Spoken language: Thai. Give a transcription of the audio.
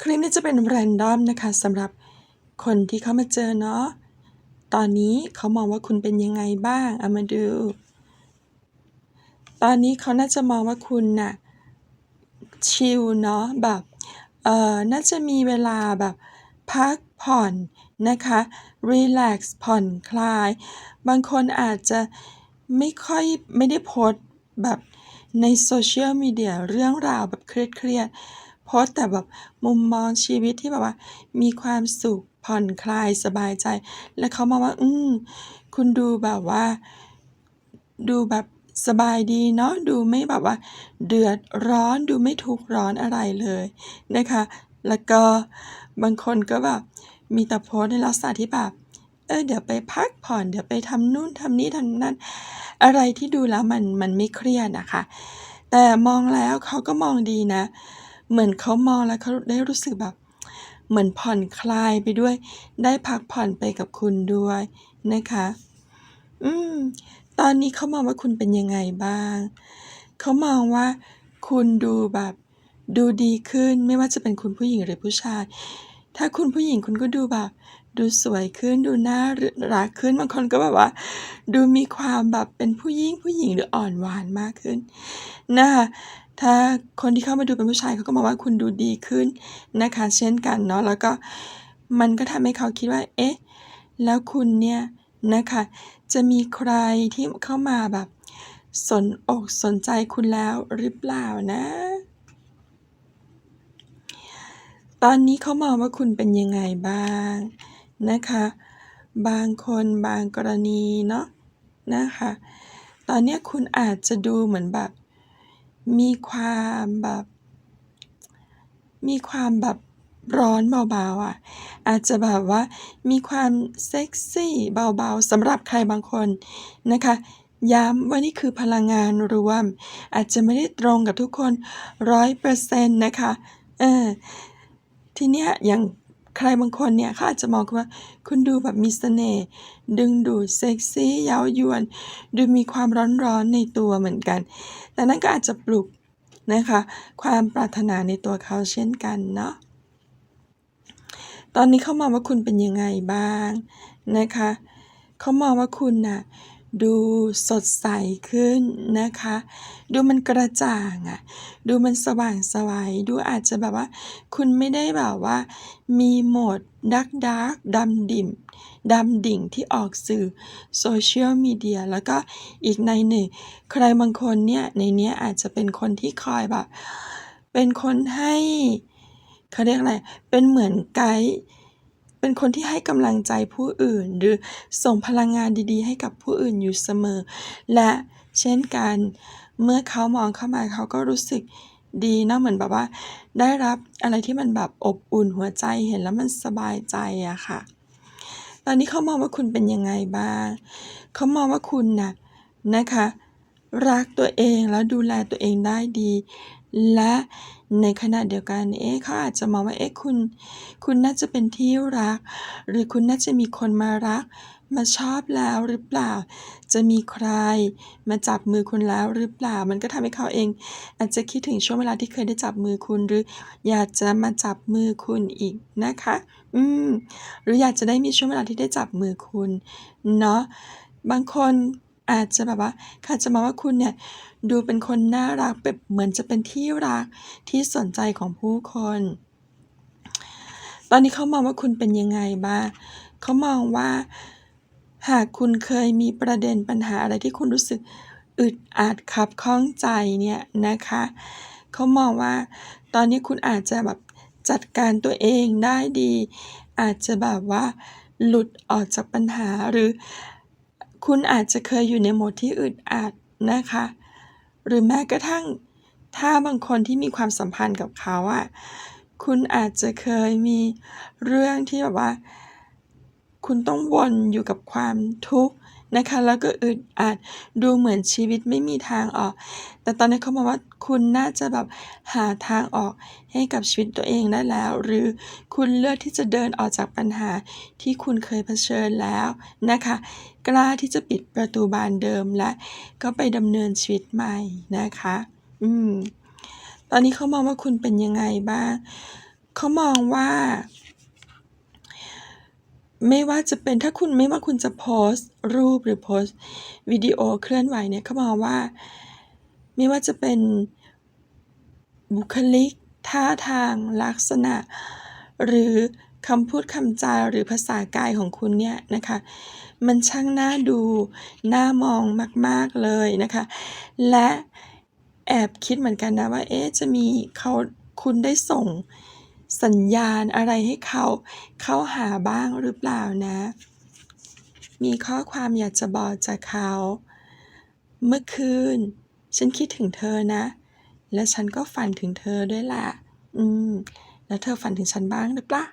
คลิปนี้จะเป็นแรนดอมนะคะสำหรับคนที่เขามาเจอเนาะ ตอนนี้เขามองว่าคุณเป็นยังไงบ้างเอามาดู ตอนนี้เขาน่าจะมองว่าคุณน่ะชิลเนาะแบบเอ่อน่าจะมีเวลาแบบพักผ่อนนะคะรีแลกซ์ผ่อนคลาย บางคนอาจจะไม่ค่อยไม่ได้โพสแบบในโซเชียลมีเดียเรื่องราวแบบเครียดๆ โพสต์แต่แบบมุมมองชีวิตที่แบบว่า มีความสุขผ่อนคลายสบายใจ แล้วเขามองว่า อืม คุณดูแบบว่า ดูแบบสบายดีเนาะดูไม่แบบว่า เดือดร้อนดูไม่ทุกข์ร้อนอะไรเลยนะคะ แล้วก็บางคนก็แบบมีแต่โพสในลักษณะที่แบบเออเดี๋ยวไปพักผ่อนเดี๋ยวไปทำนู่นทำนี่ทำนั่นอะไรที่ดูแล้วมันมันไม่เครียดอะคะ แต่มองแล้วเขาก็มองดีนะ เหมือนเขามองแล้วเขาได้รู้สึกแบบ เหมือนผ่อนคลายไปด้วย ได้พักผ่อนไปกับคุณด้วยนะคะ อืม ตอนนี้เขามองว่าคุณเป็นยังไงบ้าง เขามองว่าคุณดูแบบ ดูดีขึ้นไม่ว่าจะเป็นคุณผู้หญิงหรือผู้ชาย ถ้าคุณผู้หญิงคุณก็ดูแบบ ดูสวยขึ้น ดูน่ารักขึ้นบางคนก็แบบว่า ดูมีความแบบเป็นผู้หญิงผู้หญิงหรืออ่อนหวานมากขึ้นนะคะ ถ้าคนที่เข้ามาดูเป็นผู้ชายเขาก็มองว่าคุณดูดีขึ้นนะคะ เช่นกันเนาะแล้วก็มันก็ทำให้เขาคิดว่า เอ๊ะ แล้วคุณเนี่ยนะคะ จะมีใครที่เข้ามาแบบสนอกสนใจคุณแล้วหรือเปล่านะ ตอนนี้เขามองว่าคุณเป็นยังไงบ้างนะคะ บางคนบางกรณีเนาะนะคะ ตอนนี้คุณอาจจะดูเหมือนแบบ มีความแบบ มีความแบบร้อนเบา ๆ อะ อาจจะแบบว่ามีความเซ็กซีเบา ๆ สำหรับใครบางคนนะคะ ย้ำว่านี่คือพลังงานรวม อาจจะไม่ได้ตรงกับทุกคน 100%นะคะ เออ ทีเนี้ยอย่าง ใครบางคนเนี่ยเขาอาจจะมองคุณว่าคุณดูแบบมีเสน่ห์ดึงดูดเซ็กซี่เย้ายวน ดูมีความร้อนๆในตัวเหมือนกัน แต่นั่นก็อาจจะปลุกนะคะความปรารถนาในตัวเขาเช่นกันเนาะตอนนี้เขามองว่าคุณเป็นยังไงบ้างนะคะเขามองว่าคุณน่ะ ดูสดใสขึ้นนะคะ ดูมันกระจ่างอะดูมันสว่างสวดูอาจจะแบบว่า คุณไม่ได้แบบว่า มีโหมดดาร์กดาร์กดำดิ่มดำดิ่งที่ออกสื่อ Social Media แล้วก็อีกในหนึ่ง ใครบางคนเนี่ย ในเนี้ยอาจจะเป็นคนที่คอยแบบ เป็นคนให้เขาเรียกอะไร เป็นเหมือนไกด์ เป็นคนที่ให้กำลังใจผู้อื่น หรือส่งพลังงานดีๆ ให้กับผู้อื่นอยู่เสมอ และเช่นกันเมื่อเขามองเข้ามาเขาก็รู้สึกดีเนาะเหมือนแบบว่า ได้รับอะไรที่มันแบบอบอุ่นหัวใจเห็นแล้วมันสบายใจอะค่ะ ตอนนี้เขามองว่าคุณเป็นยังไงบ้างเขามองว่าคุณน่ะนะคะ รักตัวเองแล้วดูแลตัวเองได้ดี และในขณะเดียวกัน เอ๊ะเขาอาจจะมองว่า เอ๊ะคุณ คุณน่าจะเป็นที่รัก หรือคุณน่าจะมีคนมารัก มาชอบแล้วหรือเปล่า จะมีใครมาจับมือคุณแล้วหรือเปล่า มันก็ทำให้เขาเอง อาจจะคิดถึงช่วงเวลาที่เคยได้จับมือคุณ หรืออยากจะมาจับมือคุณอีกนะคะ อืม หรืออยากจะได้มีช่วงเวลาที่ได้จับมือคุณ เนาะ บางคน อาจจะแบบว่าเขาจะมองว่าคุณเนี่ยดูเป็นคนน่ารักแบบเหมือนจะเป็นที่รักที่สนใจของผู้คน ตอนนี้เขามองว่าคุณเป็นยังไงบ้างเขามองว่าหากคุณเคยมีประเด็นปัญหาอะไรที่คุณรู้สึกอึดอัดคับข้องใจเนี่ยนะคะเขามองว่า ตอนนี้คุณอาจจะแบบจัดการตัวเองได้ดี อาจจะแบบว่าหลุดออกจากปัญหาหรือ คุณอาจจะเคยอยู่ในโหมดที่อึดอัดนะคะ หรือแม้กระทั่งถ้าบางคนที่มีความสัมพันธ์กับเขาอะคุณอาจจะเคยมีเรื่องที่แบบว่า คุณต้องวนอยู่กับความทุกข์ นะคะ แล้วก็อึดอัดดูเหมือนชีวิตไม่มีทางออก แต่ตอนนี้เขามองว่าคุณน่าจะแบบหาทางออกให้กับชีวิตตัวเองได้แล้ว หรือคุณเลือกที่จะเดินออกจากปัญหาที่คุณเคยเผชิญแล้วนะคะ กล้าที่จะปิดประตูบานเดิมและ ก็ไปดำเนินชีวิตใหม่นะคะ อืมตอนนี้เขามองว่าคุณเป็นยังไงบ้างเขามองว่า ไม่ว่าจะเป็นถ้าคุณไม่ว่าคุณจะโพสต์รูปหรือโพสต์วิดีโอเคลื่อนไหวเนี่ยเขามองว่า ไม่ว่าจะเป็นบุคลิก ท่าทางลักษณะ หรือคำพูดคำจาหรือภาษากายของคุณเนี่ยนะคะ มันช่างน่าดูน่ามองมาก ๆ เลยนะคะ และแอบคิดเหมือนกันนะว่าเอ๊ะจะมีเขาคุณได้ส่ง สัญญาณอะไรให้เขาเข้าหาบ้างหรือเปล่านะ มีข้อความอยากจะบอกจากเขา เมื่อคืน ฉันคิดถึงเธอนะ และฉันก็ฝันถึงเธอด้วยแหละ อืม แล้วเธอฝันถึงฉันบ้างหรือเปล่า